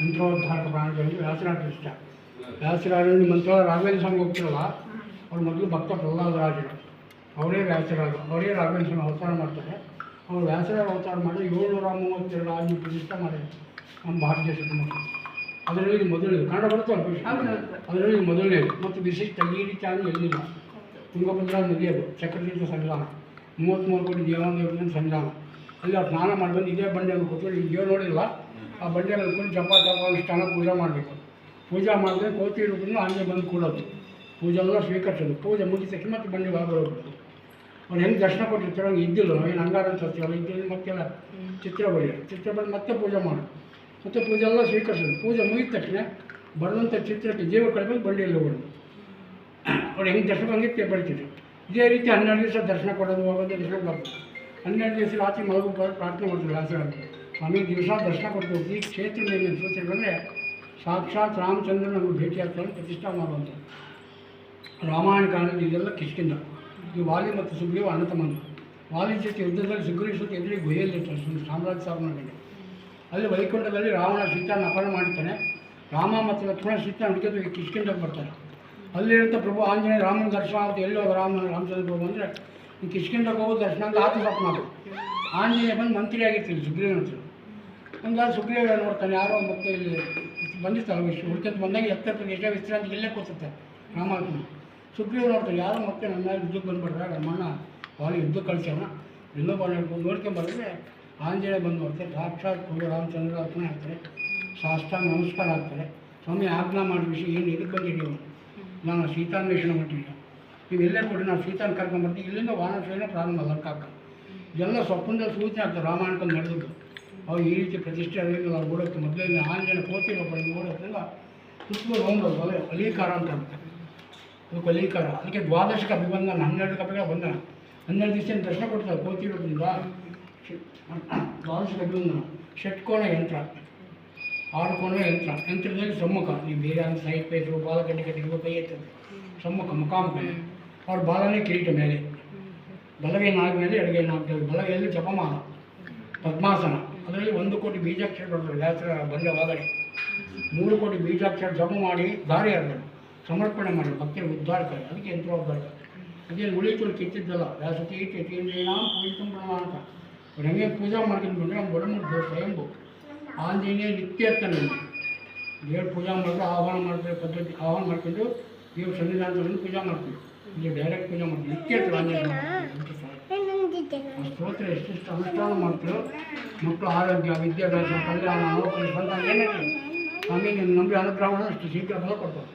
ಮಂತ್ರೋದ್ಧಾರಕ ಪ್ರಾಣದಲ್ಲಿ ವ್ಯಾಸರಾಜರು ಇಷ್ಟ. ವ್ಯಾಸರಾಜರಲ್ಲಿ ಮಂತ್ರ ರಾಘವೇಂದ್ರ ಸ್ವಾಮಿ ಹೋಗ್ತಿರಲ್ಲ ಅವ್ರ ಮೊದಲು ಭಕ್ತ ಪ್ರಹ್ಲಾದರಾಜರು ಅವರೇ ವ್ಯಾಸರಾಜರು ಅವರೇ ರಾಘವೇಂದ್ರ ಸ್ವಾಮಿ ಅವತಾರ ಮಾಡ್ತಾರೆ. ಅವರು ವ್ಯಾಸರಾಜ ಅವತಾರ ಮಾಡಿ ಏಳ್ನೂರ ಮೂವತ್ತೆರಡು ಆಗಿ ಪ್ರತಿಷ್ಠ ಮಾಡಿದ್ದಾರೆ ನಮ್ಮ ಭಾರತ ದೇಶದ ಮಕ್ಕಳು ಅದರಲ್ಲಿ ಮೊದಲನೇದು. ಕನ್ನಡ ಬರುತ್ತೆ. ಅದರಲ್ಲಿ ಮೊದಲನೇ ಮೊದಲನೇದು. ಮತ್ತು ವಿಶಿಷ್ಟ ಈ ರೀತಿ ಆಗಿ ಎಲ್ಲಿಲ್ಲ. ತುಂಗಭದ್ರಾ ನದಿ ಅದು ಚಕ್ರತೀರ್ಥ ಸಂವಿಧಾನ. ಮೂವತ್ತ್ಮೂರು ಕೋಟಿ ದೇವಾಲಯಗಳಿಂದ ಸಂವಿಧಾನ. ಅಲ್ಲಿ ಅವ್ರು ಸ್ನಾನ ಮಾಡ್ಬಂದು ಇದೇ ಬಂಡೆಯಲ್ಲಿ ಕೂತ್ಕೊಂಡು ಈಗ ನೋಡಿಲ್ಲ. ಆ ಬಂಡೆ ಕೂತ್ಕೊಂಡು ಜಪ ಜಪ ಸ್ನಾನ ಪೂಜೆ ಮಾಡಬೇಕು. ಪೂಜೆ ಮಾಡಿದ್ರೆ ಕೋತಿ ರೂಪದಿಂದ ಹಂಗೆ ಬಂದು ಕೂಡೋದು. ಪೂಜೆ ಎಲ್ಲ ಸ್ವೀಕರಿಸೋದು. ಪೂಜೆ ತಕ್ಷಣ ಮತ್ತೆ ಬಂಡೆ ಹೋಗ್ಬಿಡೋದು ಅವ್ರು ಹೆಂಗೆ ದರ್ಶನ ಕೊಟ್ಟಿರ್ತಾರೋ ಹಂಗೆ ಇದ್ದಿಲ್ಲ. ಏನು ಹಂಗಾರ ಅಂತ ಹಚ್ತೀವಲ್ಲ ಇದ್ದಿಲ್ಲ, ಮತ್ತೆಲ್ಲ ಚಿತ್ರ ಬರೆಯೋದು ಚಿತ್ರ ಬರೆದು ಮತ್ತೆ ಪೂಜೆ ಮಾಡೋದು. ಮತ್ತೆ ಪೂಜೆ ಎಲ್ಲ ಸ್ವೀಕರಿಸೋದು. ಪೂಜೆ ಮುಗಿದ ತಕ್ಷಣ ಬರೆದಂಥ ಚಿತ್ರಕ್ಕೆ ಜೀವ ಕಡಿಮೆ ಬಂಡಿಯಲ್ಲಿ ಹೋಗೋದು. ಅವ್ರು ಹೆಂಗೆ ದರ್ಶನ ಹಂಗೆ ಬೆಳಿತಿದ್ರು ಇದೇ ರೀತಿ ಹನ್ನೆರಡು ದಿವಸ ದರ್ಶನ ಕೊಡೋದು, ಹೋಗೋದು, ದರ್ಶನ ಬರ್ತದೆ ಹನ್ನೆರಡು ದಿವಸ ರಾತ್ರಿ ಮಲಗು ಬರೋದು ಪ್ರಾರ್ಥನೆ ಮಾಡ್ತಾರೆ ವ್ಯಾಸರಾಜರು ಸ್ವಾಮಿ ದಿವಸ ದರ್ಶನ ಕೊಟ್ಟು ಈ ಕ್ಷೇತ್ರದ ಮೇಲೆ ಸೂಚನೆಗಳಂದರೆ ಸಾಕ್ಷಾತ್ ರಾಮಚಂದ್ರ ನಮಗೆ ಭೇಟಿ ಆಗ್ತಾರೆ ಪ್ರತಿಷ್ಠಾ ಮಾಡುವಂಥ ರಾಮಾಯಣ ಕಾಲದಲ್ಲಿ ಇದೆಲ್ಲ ಕಿಷ್ಕಿಂದ ಈ ವಾಲಿ ಮತ್ತು ಸುಗ್ರೀವ ಅಣ್ಣ ತಮ್ಮಂದು ವಾಲಿ ಜೊತೆ ಯುದ್ಧದಲ್ಲಿ ಸುಗ್ರೀವ ಸುತ್ತ ಎದುರಿಗೆ ಗುಹೆಯಲ್ಲಿರ್ತಾರೆ ಸಾಮ್ರಾಜ್ಯ ಸ್ಥಾಪನೆ ಅಲ್ಲಿ ವೈಕುಂಠದಲ್ಲಿ ರಾವಣ ಸೀತಾನ ಅಪಹರಣ ಮಾಡ್ತಾನೆ ರಾಮ ಮತ್ತು ಲಕ್ಷ್ಮಣ ಸೀತಾ ಹುಡುಕಿದ್ರು ಈ ಕಿಷ್ಕಿಂದಕ್ಕೆ ಬರ್ತಾರೆ. ಅಲ್ಲಿರುವಂಥ ಪ್ರಭು ಆಂಜನೇಯ ರಾಮನ ದರ್ಶನ ಅಂತ ಎಲ್ಲಿ ರಾಮ ರಾಮಚಂದ್ರ ಪ್ರಭು ಅಂದರೆ ಈ ಕಿಷ್ಕಿಂದಕ್ಕೆ ಹೋಗೋ ದರ್ಶನ ಅಂತ ಆತ ಸ್ವಪ್ನ ಅದು ಆಂಜನೇಯ ಬಂದು ಮಂತ್ರಿ ಆಗಿರ್ತೀವಿ ಸುಗ್ರೀವನ ಹತ್ರ. ಹಂಗಾಗಿ ಸುಗ್ರೀವ ನೋಡ್ತಾನೆ, ಯಾರೋ ಮತ್ತೆ ಇಲ್ಲಿ ಬಂದಿರ್ತಾರೆ ವಿಷ್ಣು ಹುಡುಕಂತ ಬಂದಾಗ ಎತ್ತರ ಎಷ್ಟೇ ವಿಶ್ರಾಂತಿ ಇಲ್ಲೇ ಕೂತಿರ್ತಾರೆ ರಾಮಾತ್ಮ ಸುಗ್ರೀವ ನೋಡ್ತಾನೆ ಯಾರೋ ಮತ್ತೆ ನನ್ನ ಯುದ್ಧಕ್ಕೆ ಬಂದ್ಬಿಟ್ರೆ ನಮ್ಮಣ್ಣ ಭಾಳ ಯುದ್ಧ ಕಳಿಸೋಣ ಇನ್ನೊಬ್ಬ ನೋಡ್ಕೊಂಡು ನೋಡ್ಕೊಂಬಂದ್ರೆ ಆಂಜನೇಯ ಬಂದು ನೋಡ್ತಾರೆ, ಸಾಕ್ಷಾತ್ ಪ್ರಭು ರಾಮಚಂದ್ರ ಅರ್ಪಣೆ ಆಗ್ತಾರೆ ಸಾಷ್ಟಾಂಗ ನಮಸ್ಕಾರ ಆಗ್ತಾರೆ. ಸ್ವಾಮಿ, ಆಜ್ಞಾ ಮಾಡಿ ವಿಷಯ ಏನು? ಇದಕ್ಕೆ ಬಂದಿದ್ದೀವಿ ನಾನು ಸೀತಾನ್ವೇಷಣ ಮಾಡ್ತೀನಿ. ನೀವು ಎಲ್ಲೇ ಕೊಡಿ ನಾವು ಸೀತಾನ ಕರ್ಕೊಂಡ್ಬರ್ತೀನಿ ಇಲ್ಲಿಂದ ವಾನಶೇನ ಪ್ರಾರಂಭ ಲಂಕಾಕ ಎಲ್ಲ ಸ್ವಪ್ನದಲ್ಲಿ ಸೂಚನೆ ಆಗ್ತದೆ ರಾಮಾಯಣಕ್ಕೆ ನಡೆದಿದ್ದು. ಅವು ಈ ರೀತಿ ಪ್ರತಿಷ್ಠೆ ಅದರಿಂದ ನಾವು ನೋಡೋಕ್ಕೆ ಮೊದಲೇ ಆಂಜನ ಕೋತಿ ಒಬ್ಬ ನೋಡೋದ್ರಿಂದ ಸುತ್ತಲೂ ನೋಡೋದು ಅದೇ ಅಲೀಕಾರ ಅಂತ ಅಂತಾರೆ. ಅದಕ್ಕೆ ದ್ವಾದಶ ದ್ವಾದಶಕ ಅಭಿಬಂಧನ, ಹನ್ನೆರಡು ಕಪಿಗಳ ಬಂಧನ. ಹನ್ನೆರಡು ದಿವಸ ದರ್ಶನ ಕೊಡ್ತಾರೆ ಕೋತಿ ಇರೋದ್ರಿಂದ. ದ್ವಾದಶಕ ಅಭಿಬಂಧನ ಷಟ್ಕೋಣ ಯಂತ್ರ, ಆರು ಕೋಣ ಯಂತ್ರ. ಯಂತ್ರದಲ್ಲಿ ಸಮ್ಮುಖ. ನೀವು ಬೇರೆ ಅಂತ ಸೈಡ್ ಪೇಸು ಕಟ್ಟಿ ಕಟ್ಟಿ ಕೈ ಎತ್ತದೆ. ಸಮ್ಮುಖ, ಮುಖಾಮುಖ. ಅವ್ರ ಬಾಲನೇ ಕಿರೀಟ ಮೇಲೆ. ಬಲಗೈ ನಾಲ್ಕು ಮೇಲೆ, ಎಡಗೈ ನಾಲ್ಕು ಬಲಗೈಯಲ್ಲಿ ಜಪಮಾನ ಪದ್ಮಾಸನ. ಅದರಲ್ಲಿ ಒಂದು ಕೋಟಿ ಬೀಜಾಕ್ಷರ ಬರ್ತದೆ ವ್ಯಾಸರ ಬಂದ ಒಳಗಡೆ ಮೂರು ಕೋಟಿ ಬೀಜಾಕ್ಷರ ಜಪ ಮಾಡಿ ದಾರಿ ಹರಿದ್ರು ಸಮರ್ಪಣೆ ಮಾಡಿ ಭಕ್ತಿಯ ಉದ್ಧಾರಕ್ಕೆ ಅದಕ್ಕೆ ಯಂತ್ರೋದ್ಧಾರಕ ಅದೇನು ಉಳಿತು ಕಿತ್ತಿದ್ದಲ್ಲ. ವ್ಯಾಸತಿ ಯತೀಂದ್ರೇನಾಂ ಪೂಜಿತು ಅಂತ ನನಗೆ ಪೂಜೆ ಮಾಡ್ಕೊಂಡು ಬಂದರೆ ನಮ್ಮ ಒಡಮುಟ್ಟು ಸ್ವಯಂಭು ಆಂಜನೇಯ ನಿತ್ಯ ಇರ್ತಾನೆ. ದೇವ್ರ ಪೂಜೆ ಮಾಡಿದ್ರೆ ಆಹ್ವಾನ ಮಾಡ್ತಾರೆ ಪದ್ಧತಿ. ಆಹ್ವಾನ ಮಾಡ್ಕೊಂಡು ದೇವ್ರ ಸನ್ನಿಧಾನದಲ್ಲಿ ಪೂಜೆ ಮಾಡ್ತೀವಿ. ಇಲ್ಲಿ ಡೈರೆಕ್ಟ್ ಪೂಜೆ ಮಾಡ್ತೀವಿ. ನಿತ್ಯ ಇರ್ತಾರೆ ಆಂಜನೇಯ. ಸ್ತೋತ್ರ ಎಷ್ಟೆಷ್ಟು ಅನುಷ್ಠಾನ ಮಾಡ್ತೀರೋ, ಮಕ್ಕಳು ಆರೋಗ್ಯ, ವಿದ್ಯಾಭ್ಯಾಸ, ಕಲ್ಯಾಣ, ನೌಕರಿ, ಬಂದಾಗ ಏನಿರಲಿ ಸ್ವಾಮಿ ನಿಮ್ಮ ನಂಬಿ ಅನುಗ್ರಹವನ್ನು ಅಷ್ಟು ಶೀಘ್ರ ಫಲ ಕೊಡ್ತಾರೆ